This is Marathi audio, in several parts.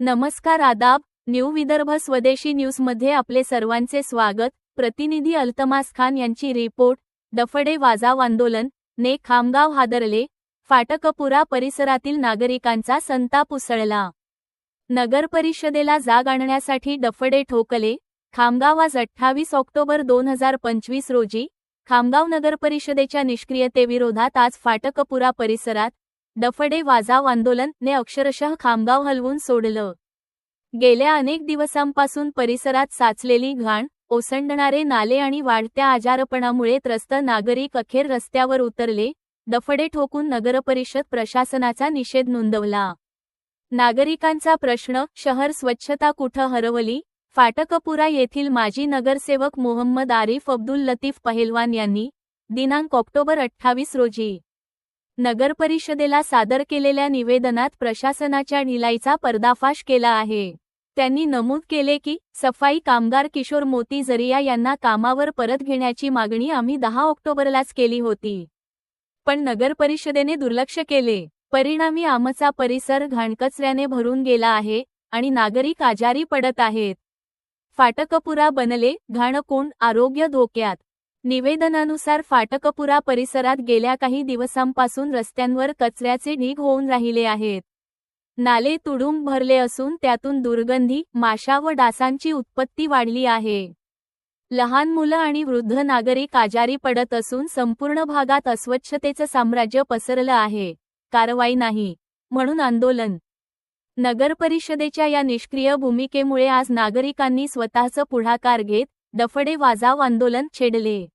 नमस्कार आदाब न्यू विदर्भ स्वदेशी न्यूजमध्ये आपले सर्वांचे स्वागत. प्रतिनिधी अल्तमास खान यांची रिपोर्ट. डफडे वाजाव आंदोलन. ने खामगाव हादरले. फाटकपुरा परिसरातील नागरिकांचा संताप उसळला. नगर परिषदेला जाग आणण्यासाठी डफडे ठोकले. खामगाव आज अठ्ठावीस ऑक्टोबर दोन हजार पंचवीस रोजी खामगाव नगर परिषदेच्या निष्क्रियतेविरोधात आज फाटकपुरा परिसरात डफडे वाजाव आंदोलन ने अक्षरशः खामगाव हलवून सोडलं. गेल्या अनेक दिवसांपासून परिसरात साचलेली घाण ओसंडणारे नाले आणि वाढत्या आजारपणामुळे त्रस्त नागरिक अखेर रस्त्यावर उतरले डफडे ठोकून नगरपरिषद प्रशासनाचा निषेध नोंदवला. नागरिकांचा प्रश्न शहर स्वच्छता कुठं हरवली? फाटकपुरा येथील माजी नगरसेवक मोहम्मद आरिफ अब्दुल लतीफ पहेलवान यांनी दिनांक ऑक्टोबर अठ्ठावीस रोजी नगरपरिषदेला सादर केलेल्या निवेदनात प्रशासनाच्या ढिलाईचा पर्दाफाश केला आहे. त्यांनी नमूद केले की सफाई कामगार किशोर मोती जरिया यांना कामावर परत घेण्याची मागणी आम्ही दहा ऑक्टोबरलाच केली होती. पण नगरपरिषदेने दुर्लक्ष केले. परिणामी आमचा परिसर घाणकचऱ्याने भरून गेला आहे आणि नागरिक आजारी पडत आहेत. फाटकपुरा बनले घाणकुंड आरोग्य धोक्यात. निवेदनानुसार फाटकपुरा परिसरात गेल्या काही दिवसांपासून रस्त्यांवर कचऱ्याचे ढीग होऊन राहिले आहेत. नाले तुडुंब भरले असून त्यातून दुर्गंधी माशा व डासांची उत्पत्ती वाढली आहे. लहान मुलं आणि वृद्ध नागरिक आजारी पडत असून संपूर्ण भागात अस्वच्छतेचं साम्राज्य पसरलं आहे. कारवाई नाही. म्हणून आंदोलन नगरपरिषदेच्या या निष्क्रिय भूमिकेमुळे आज नागरिकांनी स्वतःचं पुढाकार घेत डफडे वाजाव आंदोलन छेडले.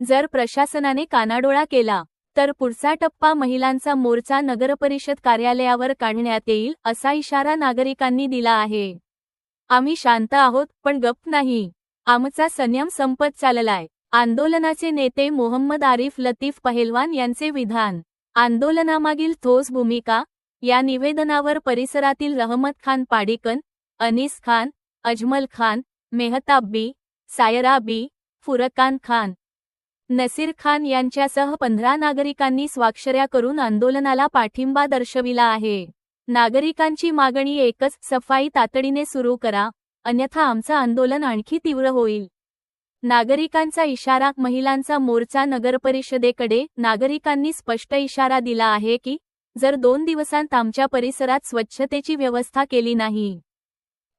जर प्रशासनाने कानाडोळा केला तर पुढचा टप्पा महिलांचा मोर्चा नगरपरिषद कार्यालयावर काढण्यात येईल असा इशारा नागरिकांनी दिला आहे. आम्ही शांत आहोत पण गप्प नाही. आमचा संयम संपत चाललाय. आंदोलनाचे नेते मोहम्मद आरिफ लतीफ पहेलवान यांचे विधान. आंदोलनामागील ठोस भूमिका या निवेदनावर परिसरातील रहमत खान पाडिकन अनीस खान अजमल खान मेहताब बी सायरा बी फुरकान खान नसीर खान यांच्यासह पंधरा नागरिकांनी स्वाक्षऱ्या करून आंदोलनाला पाठिंबा दर्शविला आहे. नागरिकांची मागणी एकच सफाई तातडीने सुरू करा अन्यथा आमचं आंदोलन आणखी तीव्र होईल. नागरिकांचा इशारा महिलांचा मोर्चा नगरपरिषदेकडे नागरिकांनी स्पष्ट इशारा दिला आहे की जर दोन दिवसांत आमच्या परिसरात स्वच्छतेची व्यवस्था केली नाही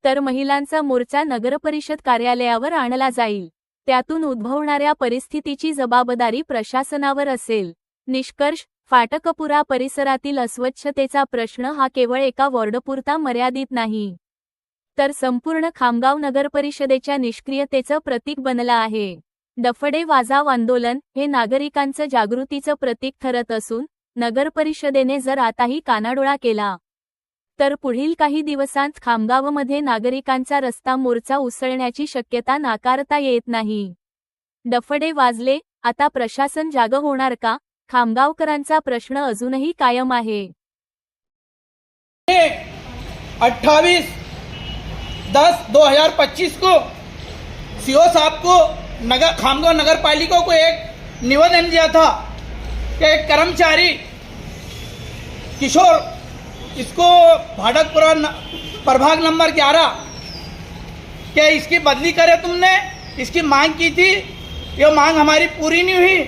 तर महिलांचा मोर्चा नगरपरिषद कार्यालयावर आणला जाईल. त्यातून उद्भवणाऱ्या परिस्थितीची जबाबदारी प्रशासनावर असेल. निष्कर्ष फाटकपुरा परिसरातील अस्वच्छतेचा प्रश्न हा केवळ एका वॉर्डपुरता मर्यादित नाही तर संपूर्ण खामगाव नगरपरिषदेच्या निष्क्रियतेचं प्रतीक बनलं आहे. डफडे वाजाव आंदोलन हे नागरिकांचं जागृतीचं प्रतीक ठरत असून नगरपरिषदेने जर आताही कानाडोळा केला तर पुढील काही दिवसांत खामगावमध्ये नागरिकांचा रस्ता मोर्चा उसळण्याची शक्यता नाकारता येत नाही. डफडे वाजले आता प्रशासन जाग होणार का? खामगावकरांचा प्रश्न अजूनही कायम आहे. अठ्ठावीस दस दो हजार पच्चीस को सीओ साहब को नगर खामगांव नगर पालिका को एक निवेदन दिया था। कि एक कर्मचारी किशोर इसको भाटकपुरा प्रभाग नंबर ग्यारह क्या इसकी बदली करे तुमने? इसकी मांग की थी? ये मांग हमारी पूरी नहीं हुई।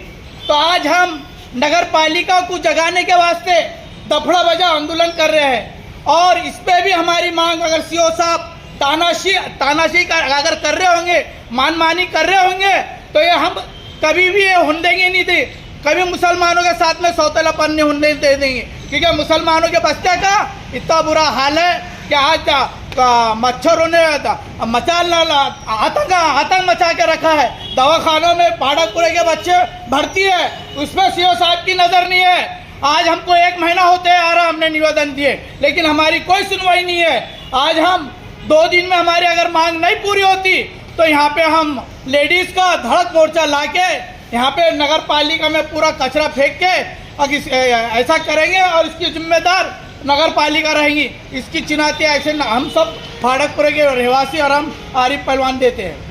तो आज हम नगर पालिका को जगाने के वास्ते दफड़ा बजा आंदोलन कर रहे हैं। और इस पर भी हमारी मांग अगर सीओ साहब तानाशी तानाशी कर, अगर कर रहे होंगे मानमानी कर रहे होंगे तो ये हम कभी भी ये होने देंगे नहीं थे। कभी मुसलमानों के साथ में सौतेलापन नहीं होने दे देंगे। क्योंकि मुसलमानों के बस्ते का इतना बुरा हाल है कि आज मच्छरों ने आ, मचा ला- ला- आतंक आतंक मचा के रखा है। दवाखानों में पाड़कपुरे के बच्चे भर्ती है। उसमें सीओ साहब की नज़र नहीं है। आज हमको एक महीना होते आ रहा हमने निवेदन दिए। लेकिन हमारी कोई सुनवाई नहीं है। आज हम दो दिन में हमारी अगर मांग नहीं पूरी होती तो यहाँ पे हम लेडीज़ का धड़क मोर्चा ला के यहाँ पे नगर पालिका में पूरा कचरा फेंक के इस- ऐसा करेंगे और इसकी जिम्मेदार नगर पालिका रहेंगी। इसकी चुनौती ऐसे हम सब भाड़कपुर के रहवासी और हम आरिफ पहलवान देते हैं।